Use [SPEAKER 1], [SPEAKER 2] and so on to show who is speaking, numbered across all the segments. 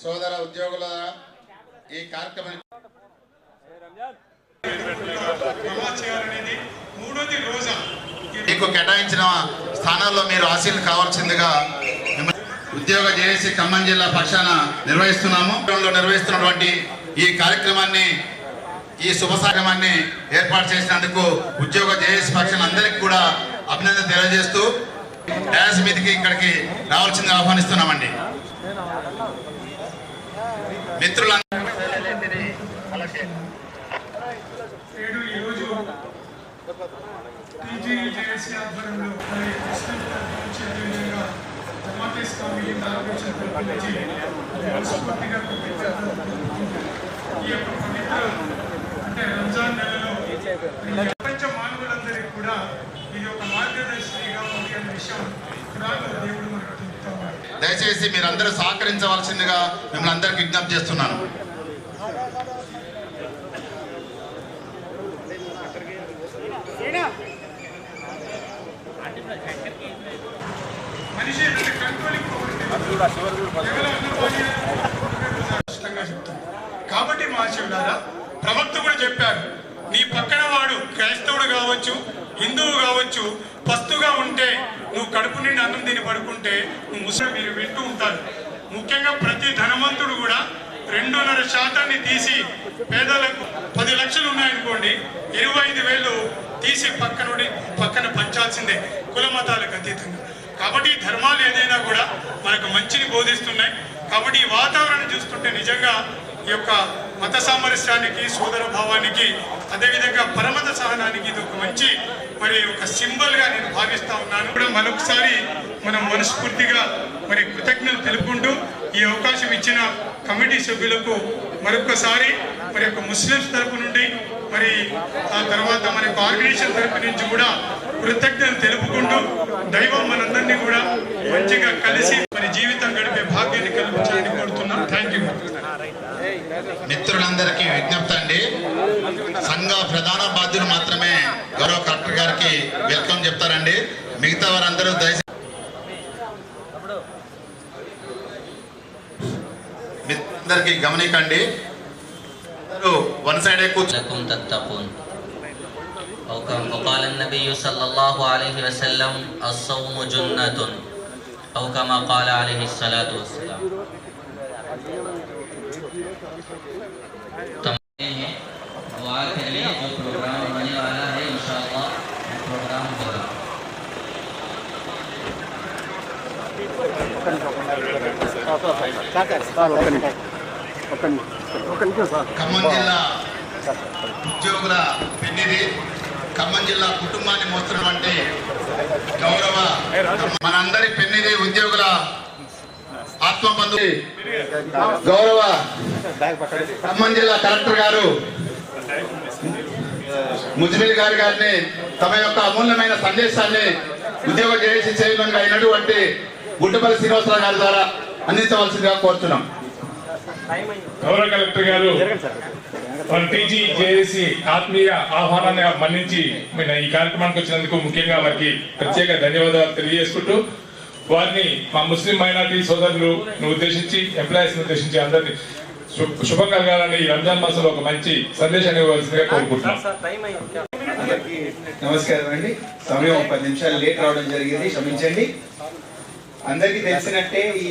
[SPEAKER 1] సోదర ఉద్యోగుల ఈ కార్యక్రమం మీకు కేటాయించిన స్థానాల్లో మీరు ఆశీలు కావాల్సిందిగా ఉద్యోగ జేఏసీ ఖమ్మం జిల్లా పక్షాన నిర్వహిస్తున్నాము. నిర్వహిస్తున్నటువంటి ఈ కార్యక్రమాన్ని ఈ శుభ కార్యక్రమాన్ని ఏర్పాటు చేసినందుకు ఉద్యోగ జేఏసీ పక్షాన అందరికీ కూడా అభినందన తెలియజేస్తూ డాన్స్ మీదకి ఇక్కడికి రావాల్సిందిగా ఆహ్వానిస్తున్నామండి. మిత్రులందరూ
[SPEAKER 2] టీజీజేఎస్సీ ఆధ్వర్యంలో మరి ముస్లిం నుంచి అదేవిధంగా జమాత్ ఇస్లామీ కార్పొరేషన్ తరఫు మనస్ఫూర్తిగా కృతజ్ఞతలు ఈ యొక్క పవిత్ర అంటే రంజాన్ నెలలో ప్రపంచ మానవులందరికీ కూడా ఇది ఒక మార్గదర్శిగా ఉంది అనే విషయం దేవుడు
[SPEAKER 1] దయచేసి మీరందరూ సహకరించవలసిందిగా మిమ్మల్ని అందరికి విజ్ఞప్తి చేస్తున్నాను.
[SPEAKER 2] కాబట్టి మహాశివులారా ప్రవక్త కూడా చెప్పారు నీ పక్కన వాడు క్రైస్తవుడు కావచ్చు హిందువు కావచ్చు పస్తుగా ఉంటే నువ్వు కడుపు నిండి అన్నం తిని పడుకుంటే నువ్వు ముసలి మీరు వింటూ ఉంటారు. ముఖ్యంగా ప్రతి ధనవంతుడు కూడా రెండున్నర శాతాన్ని తీసి పేదలకు పది లక్షలు ఉన్నాయనుకోండి ఇరవై ఐదు వేలు తీసి పక్కనుండి పక్కన పంచాల్సిందే కుల మతాలకు అతీతంగా. కాబట్టి ధర్మాలు ఏదైనా కూడా మనకు మంచిని బోధిస్తున్నాయి. కాబట్టి ఈ వాతావరణం చూస్తుంటే నిజంగా ఈ యొక్క మత సామరస్యానికి సోదర భావానికి అదేవిధంగా పరమత సహనానికి ఇది ఒక మంచి మరి ఒక సింబల్గా నేను భావిస్తా ఉన్నాను. కూడా మరొకసారి మనం మనస్ఫూర్తిగా మరి కృతజ్ఞతలు తెలుపుకుంటూ ఈ అవకాశం ఇచ్చిన కమిటీ సభ్యులకు మరొకసారి మరి యొక్క ముస్లిమ్స్ తరపు నుండి మరి ఆ తర్వాత మన యొక్క ఆర్గనైజేషన్ తరపు నుంచి కూడా కృతజ్ఞతలు తెలుపుకుంటూ దైవం మనందరినీ కూడా మంచిగా కలిసి మరి జీవితం గడిపే భాగ్యాన్ని కల్పించాలని కోరుతున్నాను.
[SPEAKER 1] మిత్రులందరికీ విజ్ఞప్తి అండి. సంఘ ప్రధాన బాధ్యులు మాత్రమే గౌరవ కలెక్టర్ గారికి వెల్కమ్ చెప్తారండి. మిగతా వారందరూ దయచేసి అందరికి గమనికండి. వన్ సైడ్
[SPEAKER 3] وقال النبي صلى الله عليه وسلم الصوم جنة జున్నతున్. كما قال عليه الصلاة والسلام दुआ के लिए जो प्रोग्राम होने वाला है इंशाअल्लाह वो प्रोग्राम होगा
[SPEAKER 1] ఖమ్మం జిల్లా ఉద్యోగుల పెన్నిది ఖమ్మం జిల్లా కుటుంబాన్ని మోస్తున్నటువంటి గౌరవ మనందరి పెన్నిది ఉద్యోగుల ఆత్మబంధు గౌరవ ఖమ్మం జిల్లా కలెక్టర్ గారు ముజ్మిల్ గారి గారిని తమ యొక్క అమూల్యమైన సందేశాన్ని ఉద్యోగ జేఏసీ చైర్మన్గా అయినటువంటి గుడ్డపల్లి శ్రీనివాసరావు గారి ద్వారా అందించవలసిందిగా కోరుతున్నాం
[SPEAKER 4] గౌరవ కలెక్టర్ గారు టీజీ జేఏసీ ఆత్మీయ ఆహ్వానాన్ని మన్నించి ఈ కార్యక్రమానికి వచ్చినందుకు ముఖ్యంగా మనకి ప్రత్యేక ధన్యవాదాలు తెలియజేసుకుంటూ వారిని మా ముస్లిం మైనార్టీ సోదరులు ఉద్దేశించి ఎంప్లాయీస్ ఉద్దేశించి అందరినీ శుభం కలగాలని ఈ రంజాన్ మాసంలో ఒక మంచి సందేశాన్ని ఇవ్వాల్సిందిగా కోరుకుంటున్నాం.
[SPEAKER 5] అందరికీ నమస్కారం అండి. సమయం పది నిమిషాలు లేట్ రావడం జరిగింది క్షమించండి. అందరికీ తెలిసినట్టే ఈ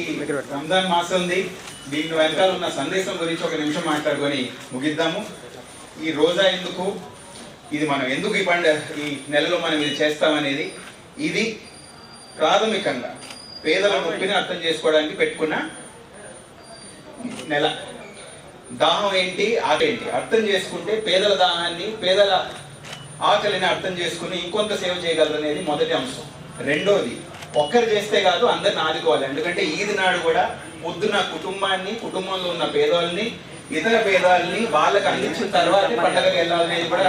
[SPEAKER 5] రంజాన్ మాసం ఉంది దీని వెనకాల ఉన్న సందేశం గురించి ఒక నిమిషం మాట్లాడుకొని ముగిద్దాము. ఈ రోజా ఎందుకు ఇది మనం ఎందుకు ఈ పండ ఈ నెలలో మనం ఇది చేస్తామనేది ఇది ప్రాథమికంగా పేదల నొప్పిని అర్థం చేసుకోవడానికి పెట్టుకున్న నెల. దాహం ఏంటి? ఆకేంటి అర్థం చేసుకుంటే పేదల దాహాన్ని పేదల ఆకలిని అర్థం చేసుకుని ఇంకొంత సేవ చేయగలరు అనేది మొదటి అంశం. రెండోది ఒక్కరు చేస్తే కాదు అందరిని ఆదుకోవాలి. ఎందుకంటే ఈది నాడు కూడా పొద్దున కుటుంబాన్ని కుటుంబంలో ఉన్న పేదవాళ్ళని ఇతర పేదవాళ్ళని వాళ్ళకి అందించిన తర్వాత పండగకి వెళ్ళాలనేది కూడా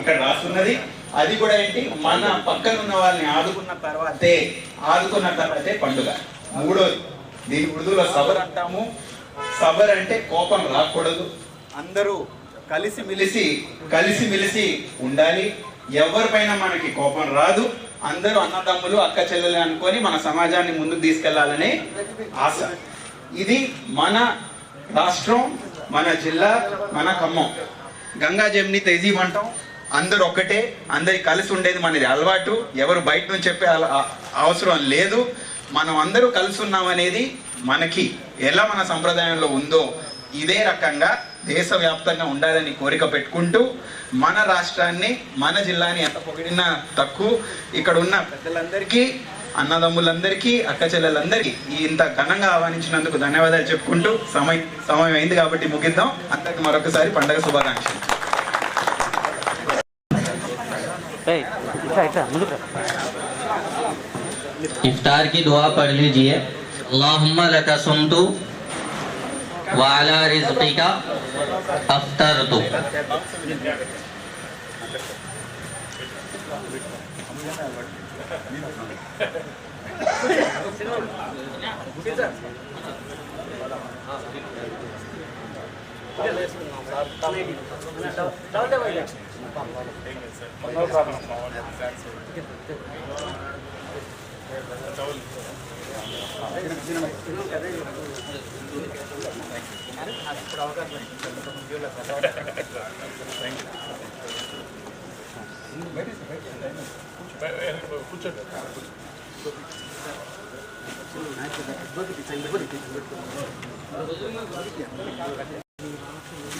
[SPEAKER 5] ఇక్కడ రాస్తున్నది అది కూడా ఏంటి? మన పక్కన ఉన్న వాళ్ళని ఆదుకున్న తర్వాతే ఆదుకున్న తర్వాతే పండుగ. మూడోది దీని ఉర్దూలో సబర్ అంటాము. సబర్ అంటే కోపం రాకూడదు. అందరూ కలిసి మెలిసి కలిసి మెలిసి ఉండాలి. ఎవరిపైన మనకి కోపం రాదు. అందరూ అన్నదమ్ములు అక్క చెల్లెలు అనుకొని మన సమాజాన్ని ముందుకు తీసుకెళ్ళాలనే ఆశ. ఇది మన రాష్ట్రం మన జిల్లా మన ఖమ్మం. గంగా జమ్ని తేజీ అంటాం అందరు ఒక్కటే అందరి కలిసి ఉండేది మనది అలవాటు. ఎవరు బయట నుంచి చెప్పే అవసరం లేదు. మనం అందరూ కలిసి ఉన్నామనేది మనకి ఎలా మన సంప్రదాయంలో ఉందో ఇదే రకంగా దేశవ్యాప్తంగా ఉండాలని కోరిక పెట్టుకుంటూ మన రాష్ట్రాన్ని మన జిల్లాని ఎంత పొగిడినా తక్కువ. ఇక్కడ ఉన్న పెద్దలందరికీ అన్నదమ్ములందరికీ అక్క చెల్లెలందరికీ ఇంత ఘనంగా ఆహ్వానించినందుకు ధన్యవాదాలు చెప్పుకుంటూ సమయం సమయం అయింది కాబట్టి ముగిద్దాం. అంతకు మరొకసారి పండగ శుభాకాంక్షలు.
[SPEAKER 6] इफ्तार की दुआ पढ़ लीजिए। अल्लाहुम्मा लका सुमतु वाला रिज़्क़िका కూర్చోండి
[SPEAKER 4] Thank you.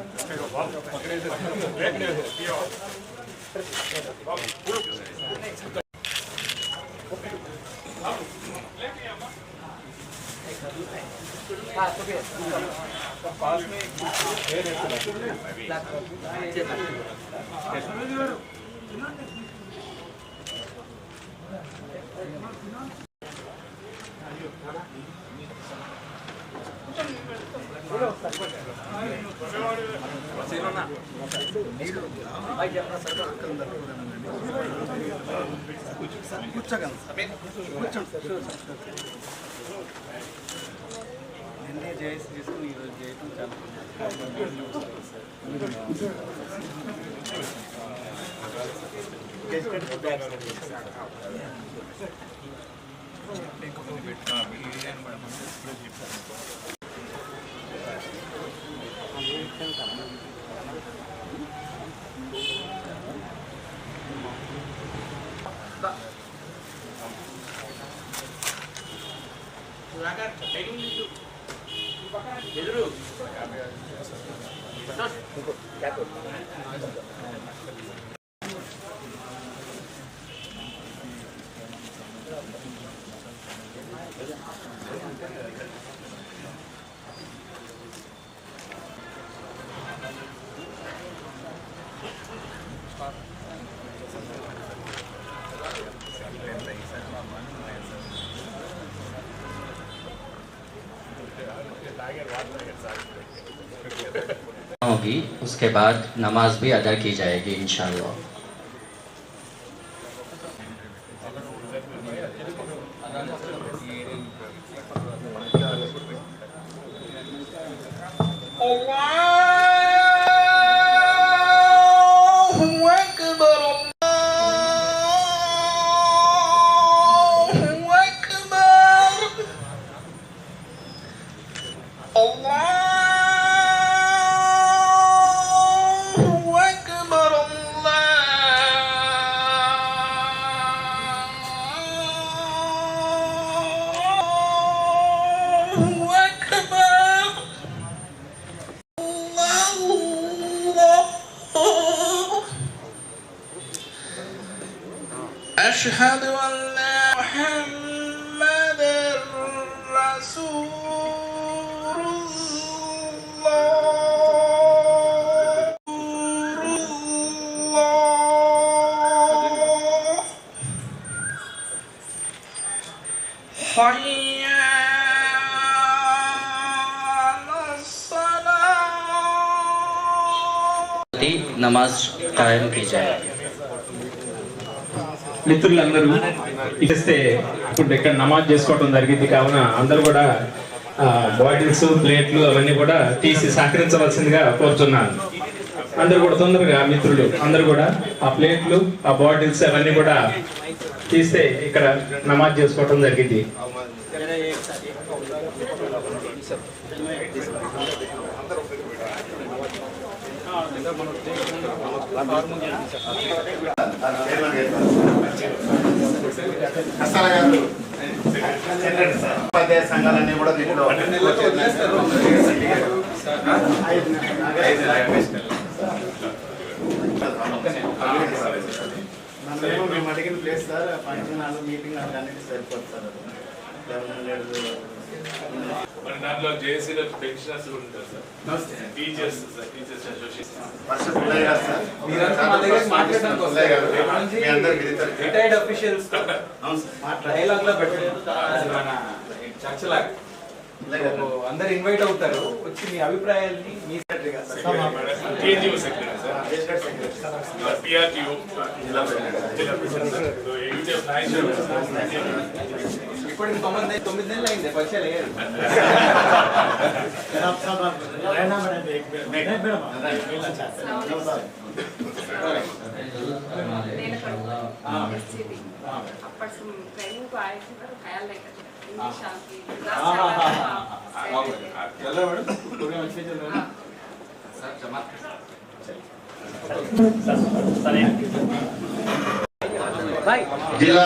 [SPEAKER 4] पास में Thank you. నిన్నే జేఎస్ తీసుకుని ఈరోజు చేయటం చాలా ఇంకొకటి పెట్టిన
[SPEAKER 6] होगी उसके बाद नमाज़ भी अदा की जाएगी इंशाल्लाह। أشهد أن لا محمد رسول الله الله حي على الصلاة
[SPEAKER 3] नमाज कायम की जाए
[SPEAKER 7] మిత్రులందరూ ఇస్తే ఇప్పుడు ఇక్కడ నమాజ్ చేసుకోవడం జరిగింది. కావున అందరూ కూడా బాటిల్స్ ప్లేట్లు అవన్నీ కూడా తీసి సహకరించవలసిందిగా కోరుతున్నాను. అందరూ కూడా తొందరగా మిత్రులు అందరూ కూడా ఆ ప్లేట్లు ఆ బాటిల్స్ అవన్నీ కూడా తీస్తే ఇక్కడ నమాజ్ చేసుకోవటం జరిగింది.
[SPEAKER 1] కస్తాల గారు ఉపాధ్యాయ సంఘాలన్నీ కూడా దీంట్లో
[SPEAKER 8] మనమేమో మేము అడిగిన place sir function hall meeting hall అన్నిటి సరిపోతుంది సార్
[SPEAKER 4] మన దాంట్లో జేఏసీలో పెన్షనర్స్ కూడా ఉంటారు
[SPEAKER 1] sir. Teachers
[SPEAKER 5] sir teachers
[SPEAKER 1] association. Retired
[SPEAKER 5] officials డైలాగ్లో పెట్టారు. అది మన చర్చ లాగా
[SPEAKER 1] పుల్లయ్య గారు
[SPEAKER 5] అందరు ఇన్వైట్ అవుతారు. వచ్చి మీ అభిప్రాయాల్ని మీ
[SPEAKER 4] సెక్రటరీ
[SPEAKER 5] ఇప్పటికి తొమ్మిది తొమ్మిది నెలలు అయింది పరీక్ష లేదు
[SPEAKER 1] जिला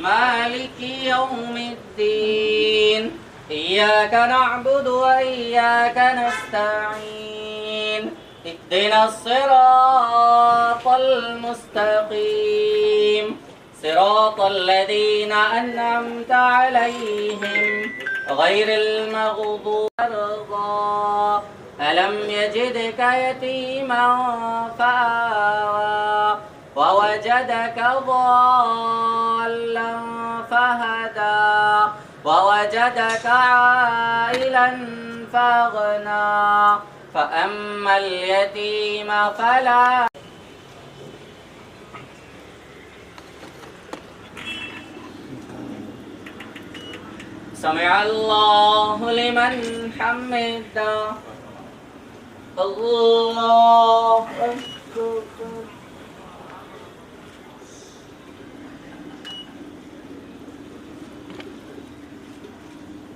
[SPEAKER 3] مالك يوم الدين. إياك نعبد وإياك نستعين. اهدنا الصراط المستقيم. صراط الذين أنعمت عليهم غير المغضوب ألم يجدك يتيما فآوى. ووجدك ضالا فهدى ووجدك عائلا فأغنى. فأما اليتيم فلا سمع الله لمن حمده. الله أكبر.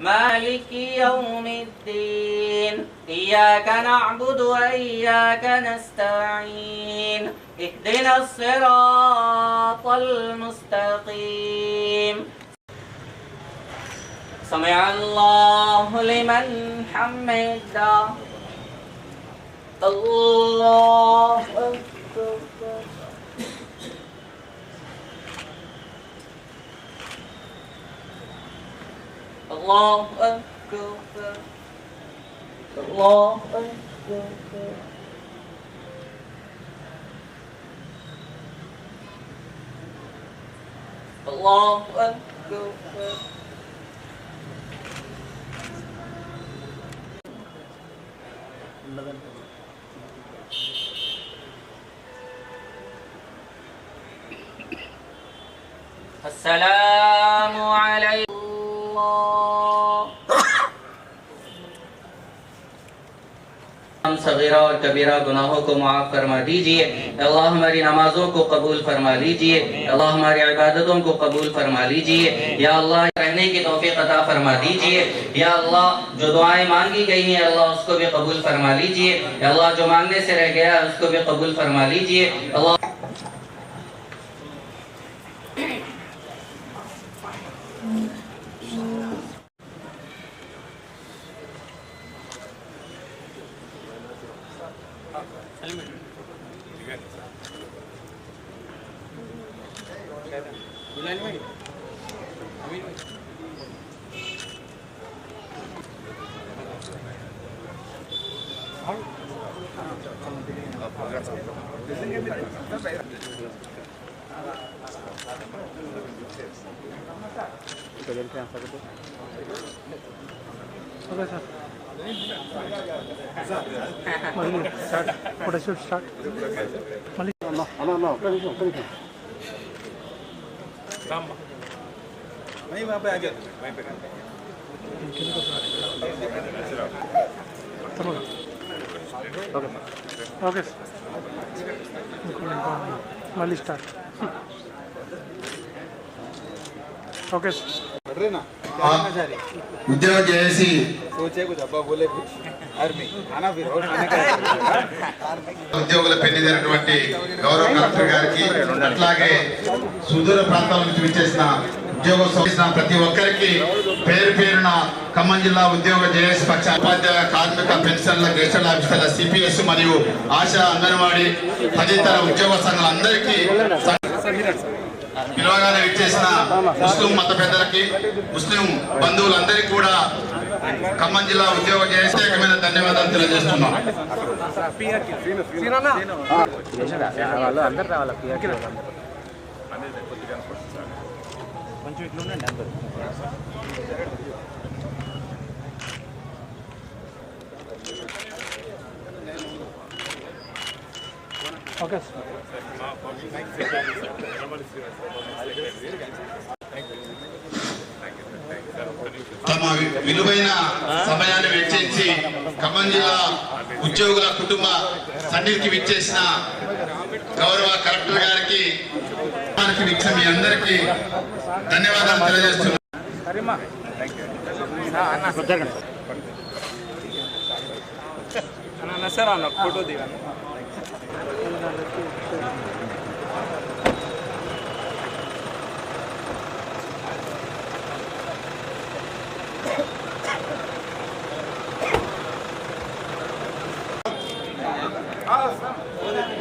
[SPEAKER 3] مالك يوم الدين. إياك نعبد وإياك نستعين. اهدنا الصراط المستقيم. سمع الله لمن حمده. الله أكبر. الله أكبر. الله أكبر. الله أكبر.
[SPEAKER 9] السلام عليكم. सगीरा और कबीरा गुनाहों को माफ़ फरमा दीजिए। अल्लाह हमारी नमाजों को कबूल फरमा लीजिए। अल्लाह हमारी इबादतों को कबूल फरमा लीजिए। या अल्लाह, रहने की तोहफ़ी अदा फरमा दीजिए। या अल्लाह, जो दुआएँ मांगी गई हैं, अल्लाह उसको भी कबूल फरमा लीजिए। अल्लाह जो मांगने से रह गया, उसको भी कबूल फरमा लीजिए। अल्लाह
[SPEAKER 10] नहीं वहाँ पे आ गया वहीं
[SPEAKER 1] पे करते
[SPEAKER 11] हैं ఓకే సార్. ఓకే సార్ మళ్ళీ స్టార్ట్. Okay sir. ఉద్యోగం చేసి
[SPEAKER 1] ఉద్యోగుల పెళ్ళి జరిగినటువంటి గౌరవ కలెక్టర్ గారికి అట్లాగే సుదూర ప్రాంతాల నుంచి విచ్చేసిన ఉద్యోగం ప్రతి ఒక్కరికి పేరు పేరున ఖమ్మం జిల్లా ఉద్యోగ జేఎస్ పక్ష ఉపాధ్యాయ కార్మిక పెన్షన్ల గెస్టల్ ఆఫీసర్ల సిపిఎస్ మరియు ఆశా అంగన్వాడీ తదితర ఉద్యోగ సంఘాలందరికీ పిలవగానే విచ్చేసిన ముస్లిం మత పెద్దలకి ముస్లిం బంధువులందరికీ కూడా ఖమ్మం జిల్లా ఉద్యోగ ప్రత్యేకమైన ధన్యవాదాలు తెలియజేస్తున్నాం.
[SPEAKER 12] వాళ్ళు అందరు రావాలి? పిఆర్టీ వాళ్ళందరూ కొంచెం ఇట్లా ఉండండి అందరు
[SPEAKER 10] ఓకే
[SPEAKER 1] తమ విలువైన సమయాన్ని వెచ్చించి ఖమ్మం జిల్లా ఉద్యోగుల కుటుంబ సన్నిధికి విచ్చేసిన గౌరవ కలెక్టర్ గారికి మనకి ఇచ్చిన మీ అందరికీ ధన్యవాదాలు తెలియజేస్తున్నాను
[SPEAKER 12] అన్న సార్ అన్న ఫోటో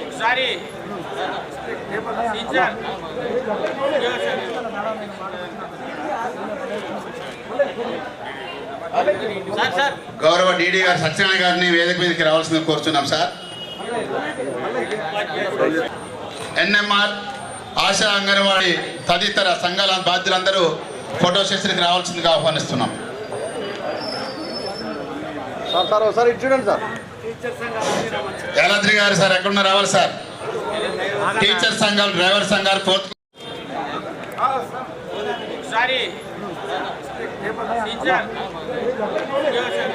[SPEAKER 12] ఒకసారి టీచర్ సార్ సార్
[SPEAKER 1] డీడీ గారు సత్యనారాయణ గారిని వేదిక మీదకి రావాల్సింది కోరుతున్నాం సార్. ఎన్ఎంఆర్ ఆశా అంగన్వాడీ తదితర సంఘాల బాధ్యులందరూ ఫోటో సెషన్కి రావాల్సిందిగా ఆహ్వానిస్తున్నాం.
[SPEAKER 11] సార్ సార్ ఒకసారి ఇటు చూడండి సార్.
[SPEAKER 1] యాదాద్రి గారు సార్ ఎక్కడున్నా రావాలి సార్? టీచర్ సంఘాలు డ్రైవర్ సంఘాలు ఫోర్త్
[SPEAKER 12] టీచర్ సార్. సార్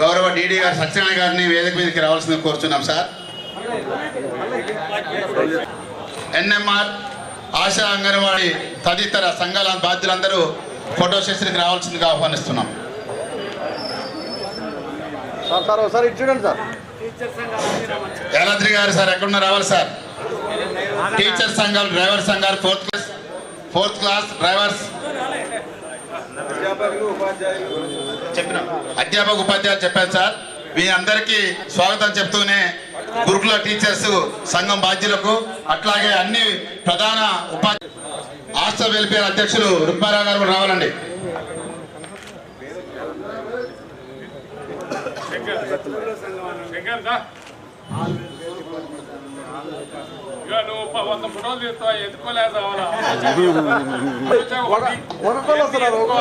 [SPEAKER 1] గౌరవ డీడీ గారు సత్యనారాయణ గారిని వేదిక మీదకి రావాల్సిందిగా కోరుతున్నాం సార్. ఎన్ఎంఆర్ ఆశా అంగన్వాడీ తదితర సంఘాల బాధ్యులందరూ ఫోటో సెషన్కి రావాల్సిందిగా ఆహ్వానిస్తున్నాం.
[SPEAKER 11] సార్ సార్ ఒకసారి ఇటు చూడండి సార్.
[SPEAKER 1] యాదాద్రి గారు సార్ ఎక్కడున్నా రావాలి సార్. టీచర్ సంఘాలు డ్రైవర్ సంఘాలు fourth class fourth
[SPEAKER 11] class drivers
[SPEAKER 1] చెప్పిన? అధ్యాపక ఉపాధ్యాయులు చెప్పారు సార్. మీ అందరికీ స్వాగతం చెప్తూనే గురుకుల టీచర్స్ సంఘం బాధ్యులకు అట్లాగే అన్ని ప్రధాన ఉపాధ్యాయ హాస్టల్ వెల్ఫేర్ అధ్యక్షులు రుక్మారావు గారు కూడా రావాలండి.
[SPEAKER 4] శంకర్ ఇక నువ్వు వంద ఫోటోలు తీస్తావా ఎత్తుకోలేదు రావాలా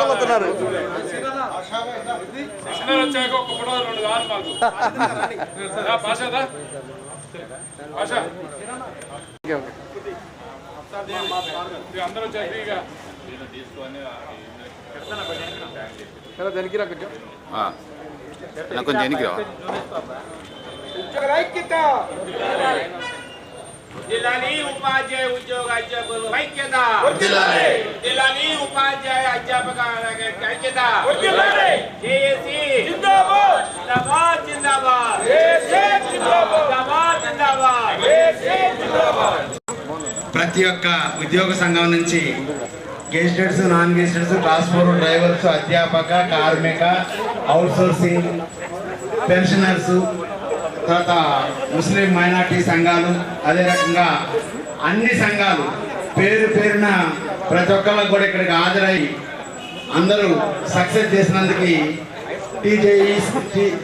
[SPEAKER 12] వస్తున్నారు
[SPEAKER 4] వచ్చాక ఒక ఫోటో రెండు కావాలి మాకు. రా, పాషాదా పాషా. ఇక అందరూ వచ్చాక ఇక
[SPEAKER 12] దానికి రా కొంచెం ఉద్యోగుల ఐక్యత జిల్లాని ఉపాధ్యాయ ఉద్యోగ అధ్యాపకులు ఐక్యత జిల్లాని ఉపాధ్యాయ అధ్యాపక ఐక్యత జేఏసీ జిందాబాద్ జిందాబాద్ జిందాబాద్ జిందాబాద్ జిందాబాద్ జిందాబాద్
[SPEAKER 13] ప్రతి ఒక్క ఉద్యోగ సంఘం నుంచి gazetteds non gazetteds transport drivers అధ్యాపక కార్మిక అవుట్సోర్సింగ్ పెన్షనర్స్ తర్వాత ముస్లిం మైనార్టీ సంఘాలు అదే రకంగా అన్ని సంఘాలు పేరు పేరున ప్రతి ఒక్కళ్ళకి కూడా ఇక్కడికి హాజరై అందరూ సక్సెస్ చేసినందుకు టీజేఈ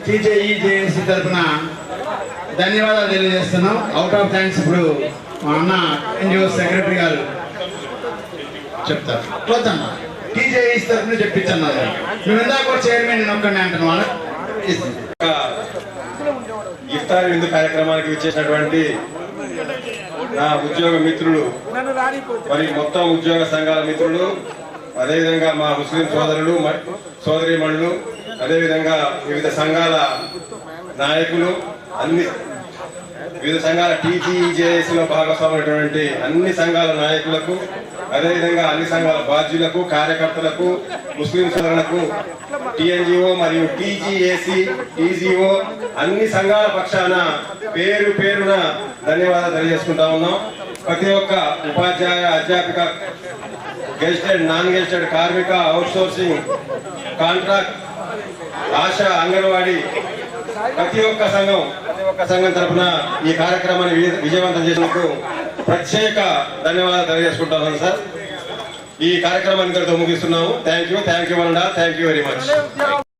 [SPEAKER 13] టీజేఈ జేఏసీ తరఫున ధన్యవాదాలు తెలియజేస్తున్నాం. అవుట్ ఆఫ్ థ్యాంక్స్ ఇప్పుడు మా అన్న ఎన్జిఓ సెక్రటరీ గారు చెప్తారు. వద్దన్న టీజేఈ తరఫున చెప్పించన్నారు మేము ఇందాక కూడా చైర్మన్ నేను ఒక్కడిని అంటున్నాను
[SPEAKER 14] ఇఫ్తార్ విందు కార్యక్రమానికి విచ్చేసినటువంటి నా ఉద్యోగ మిత్రులు. మరి మొత్తం ఉద్యోగ సంఘాల మిత్రులు అదేవిధంగా మా ముస్లిం సోదరులు సోదరిమణులు అదేవిధంగా వివిధ సంఘాల నాయకులు అన్ని వివిధ సంఘాల టీజీజేఎస్లో భాగస్వామైనటువంటి అన్ని సంఘాల నాయకులకు అదేవిధంగా అన్ని సంఘాల బాధ్యులకు కార్యకర్తలకు ముస్లిం సోదరులకు టిఎన్జిఓ మరియు టీజీఏసి టీజీఓ అన్ని సంఘాల పక్షాన పేరు పేరున ధన్యవాదాలు తెలియజేసుకుంటా ఉన్నాం. ప్రతి ఒక్క ఉపాధ్యాయ అధ్యాపిక గెజిటెడ్ నాన్ గెజిటెడ్ కార్మిక అవుట్సోర్సింగ్ కాంట్రాక్ట్ ఆశ అంగన్వాడీ ప్రతి ఒక్క సంఘం ప్రతి ఒక్క సంఘం తరపున ఈ కార్యక్రమాన్ని విజయవంతం చేసినందుకు ప్రత్యేక ధన్యవాదాలు తెలియజేసుకుంటాను సార్. ఈ కార్యక్రమాన్ని ఇక్కడితో ముగిస్తున్నాము. Thank you thank you one thank you very much